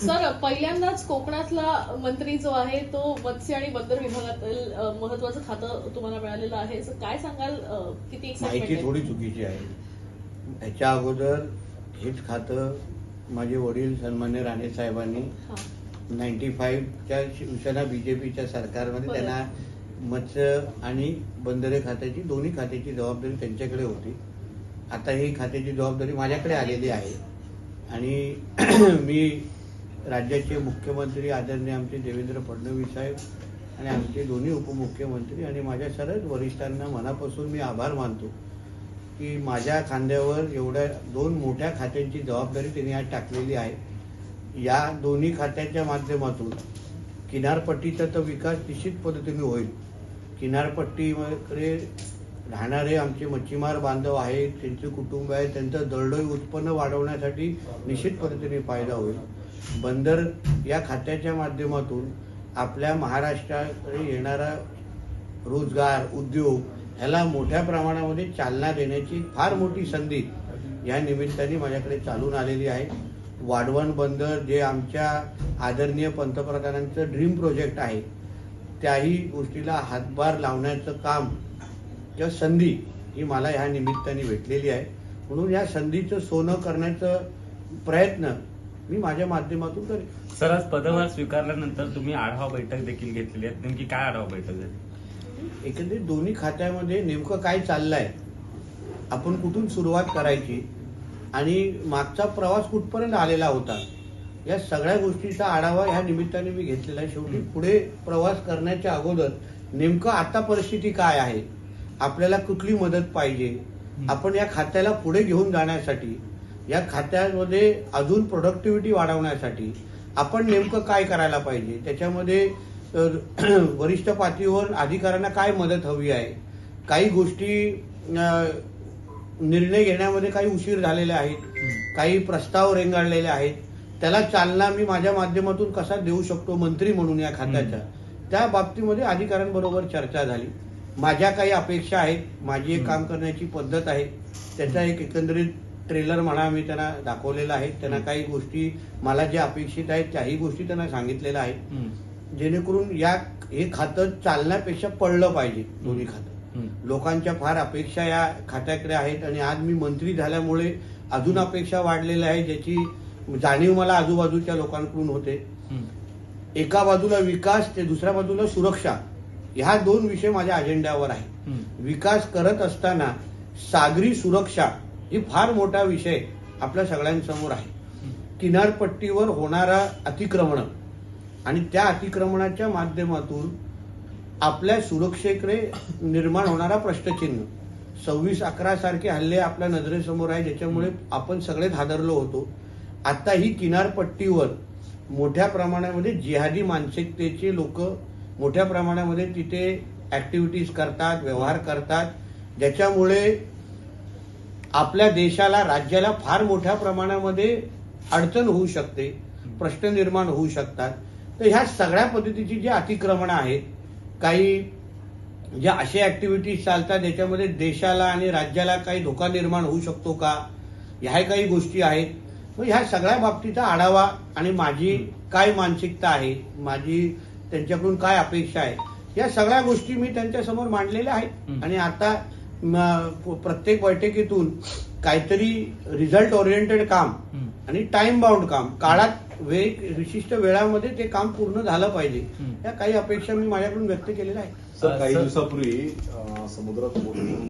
Sir पहिल्यांदाच कोकणातला मंत्री जो आहे तो मत्स्य आणि बंदर विभागातील महत्वाचं खातं तुम्हाला मिळालेलं आहे. सर काय सांगाल? किती माहिती थोडी चुकीची आहे. ह्याच्या अगोदर हेच खातं माझे वडील सन्मान्य राणे साहेबांनी नाईन्टी फाईव्हच्या शिवसेना बीजेपीच्या सरकारमध्ये. त्यांना मत्स्य आणि बंदरे खात्याची दोन्ही खात्याची जबाबदारी त्यांच्याकडे होती. आता ही खात्याची जबाबदारी माझ्याकडे आलेली आहे. आणि मी राज्याचे मुख्यमंत्री आदरणीय आमचे देवेंद्र फडणवीस साहेब आणि आमचे दोन्ही उपमुख्यमंत्री आणि माझ्या सर्वच वरिष्ठांना मनापासून मी आभार मानतो की माझ्या खांद्यावर एवढ्या दोन मोठ्या खात्यांची जबाबदारी त्यांनी आज टाकलेली आहे. या दोन्ही खात्याच्या माध्यमातून किनारपट्टीचा तर विकास निश्चित पद्धतीने होईल. किनारपट्टीकडे राहणारे आमचे मच्छीमार बांधव आहेत त्यांचे कुटुंब आहे त्यांचं दरडोई उत्पन्न वाढवण्यासाठी निश्चित पद्धतीने फायदा होईल. बंदर या खात्याच्या माध्यमातून आपल्या महाराष्ट्राकडे येणारा रोजगार उद्योग ह्याला मोठ्या प्रमाणामध्ये चालना देण्याची फार मोठी संधी या निमित्ताने माझ्याकडे चालून आलेली आहे. वाढवण बंदर जे आमच्या आदरणीय पंतप्रधानांचं ड्रीम प्रोजेक्ट आहे त्याही गोष्टीला हातभार लावण्याचं काम किंवा संधी ही मला ह्या निमित्ताने भेटलेली आहे. म्हणून या संधीचं सोनं करण्याचं प्रयत्न मी माझ्या माध्यमातून करेन सर आज पदभार स्वीकारल्यानंतर तुम्ही आढावा बैठक देखील घेतलेली आहे. नेमकी काय आढावा बैठक झाली? एकंदरीत दोन्ही खात्यामध्ये नेमकं काय चाललंय आपण कुठून सुरुवात करायची आणि मागचा प्रवास कुठपर्यंत आलेला होता या सगळ्या गोष्टीचा आढावा ह्या निमित्ताने मी घेतलेला आहे. शेवटी पुढे प्रवास करण्याच्या अगोदर नेमकं आता परिस्थिती काय आहे आपल्याला कुठली मदत पाहिजे आपण या खात्याला पुढे घेऊन जाण्यासाठी या खात्यामध्ये अजून प्रोडक्टिव्हिटी वाढवण्यासाठी आपण नेमकं काय करायला पाहिजे? त्याच्यामध्ये वरिष्ठ पातळीवर अधिकाऱ्यांना काय मदत हवी आहे? काही गोष्टी निर्णय घेण्यामध्ये काही उशीर झालेले आहेत. काही प्रस्ताव रेंगाळलेले आहेत. त्याला चालना मी माझ्या माध्यमातून कसा देऊ शकतो मंत्री म्हणून या खात्याच्या त्या बाबतीमध्ये अधिकाऱ्यांबरोबर चर्चा झाली. माझ्या काही अपेक्षा आहेत. माझी एक काम करण्याची पद्धत आहे. त्याचा एक एकंदरीत ट्रेलर म्हणा मी त्यांना दाखवलेला आहे. त्यांना काही गोष्टी मला ज्या अपेक्षित आहेत त्याही गोष्टी त्यांना सांगितलेल्या आहेत. जेणेकरून या हे खातं चालण्यापेक्षा पडलं पाहिजे दोन्ही खातं. लोकांच्या फार अपेक्षा या खात्याकडे आहेत आणि आज मी मंत्री झाल्यामुळे अजून अपेक्षा वाढलेल्या आहे ज्याची जाणीव मला आजूबाजूच्या लोकांकडून होते. एका बाजूला विकास ते दुसऱ्या बाजूला सुरक्षा. ह्या दोन विषय माझ्या अजेंड्यावर आहे. विकास करत असताना सागरी सुरक्षा ही फार मोठा विषय आपल्या सगळ्यांसमोर आहे. किनारपट्टीवर होणारा अतिक्रमण आणि त्या अतिक्रमणाच्या माध्यमातून आपल्या सुरक्षेकडे निर्माण होणारा प्रश्नचिन्ह. सव्वीस अकरा सारखे हल्ले आपल्या नजरेसमोर आहे ज्याच्यामुळे आपण सगळेच हादरलो होतो. आता ही किनारपट्टीवर मोठ्या प्रमाणामध्ये जिहादी मानसिकतेचे लोक मोठ्या प्रमाणामध्ये तिथे ऍक्टिव्हिटीज करतात व्यवहार करतात ज्याच्यामुळे आपल्या देशाला राज्याला फार मोठ्या प्रमाणामध्ये अडचण होऊ शकते प्रश्न निर्माण होऊ शकतात. तर ह्या सगळ्या पद्धतीची जी अतिक्रमणं आहेत काही ज्या अशा ऍक्टिव्हिटीज चालतात ज्याच्यामध्ये देशाला आणि राज्याला काही धोका निर्माण होऊ शकतो का? ह्या काही गोष्टी आहेत. मग ह्या सगळ्या बाबतीचा आढावा आणि माझी काय मानसिकता आहे माझी त्यांच्याकडून काय अपेक्षा आहे या सगळ्या गोष्टी मी त्यांच्यासमोर मांडलेल्या आहेत. आणि आता प्रत्येक बैठकीतून काहीतरी रिझल्ट ओरिएंटेड काम. आणि टाइम बाउंड काम काळात वेग विशिष्ट वेळामध्ये ते काम पूर्ण झालं पाहिजे. या काही अपेक्षा मी माझ्याकडून व्यक्त केलेल्या आहेत सर काही दिवसापूर्वी समुद्रात